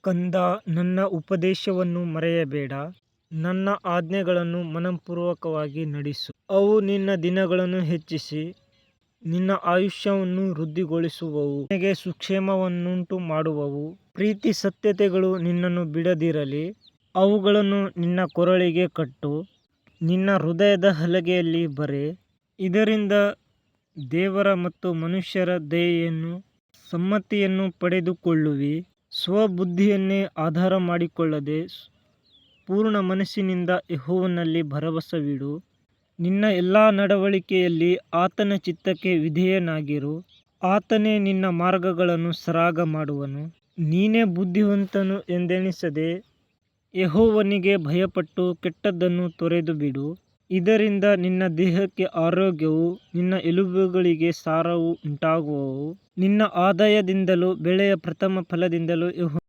ಕಂದ ನನ್ನ ಉಪದೇಶವನ್ನು ಮರೆಯಬೇಡ. ನನ್ನ ಆಜ್ಞೆಗಳನ್ನು ಮನಃಪೂರ್ವಕವಾಗಿ ನಡೆಸು. ಅವು ನಿನ್ನ ದಿನಗಳನ್ನು ಹೆಚ್ಚಿಸಿ, ನಿನ್ನ ಆಯುಷ್ಯವನ್ನು ವೃದ್ಧಿಗೊಳಿಸುವವು. ನಿನಗೆ ಸುಕ್ಷೇಮವನ್ನುಂಟು ಮಾಡುವವು. ಪ್ರೀತಿ ಸತ್ಯತೆಗಳು ನಿನ್ನನ್ನು ಬಿಡದಿರಲಿ. ಅವುಗಳನ್ನು ನಿನ್ನ ಕೊರಳಿಗೆ ಕಟ್ಟು. ನಿನ್ನ ಹೃದಯದ ಹಲಗೆಯಲ್ಲಿ ಬರೆ. ಇದರಿಂದ ದೇವರ ಮತ್ತು ಮನುಷ್ಯರ ದಯೆಯನ್ನು, ಸಮ್ಮತಿಯನ್ನು ಪಡೆದುಕೊಳ್ಳುವಿ. ಸ್ವಬುದ್ಧಿಯನ್ನೇ ಆಧಾರ ಮಾಡಿಕೊಳ್ಳದೆ ಪೂರ್ಣ ಮನಸ್ಸಿನಿಂದ ಯೆಹೋವನಲ್ಲಿ ಭರವಸವಿಡು. ನಿನ್ನ ಎಲ್ಲ ನಡವಳಿಕೆಯಲ್ಲಿ ಆತನ ಚಿತ್ತಕ್ಕೆ ವಿಧೇಯನಾಗಿರು. ಆತನೇ ನಿನ್ನ ಮಾರ್ಗಗಳನ್ನು ಸರಾಗ ಮಾಡುವನು. ನೀನೇ ಬುದ್ಧಿವಂತನು ಎಂದೆಣಿಸದೆ ಯೆಹೋವನಿಗೆ ಭಯಪಟ್ಟು ಕೆಟ್ಟದ್ದನ್ನು ತೊರೆದುಬಿಡು ಇದರಿಂದ ನಿನ್ನ ದೇಹಕ್ಕೆ ಆರೋಗ್ಯವು ನಿನ್ನ ಎಲುಬುಗಳಿಗೆ ಸಾರವು ಉಂಟಾಗುವವು. ನಿನ್ನ ಆದಾಯದಿಂದಲೂ ಬೆಳೆಯ ಪ್ರಥಮ ಫಲದಿಂದಲೂ ಯೆಹೋವನಿಗೆ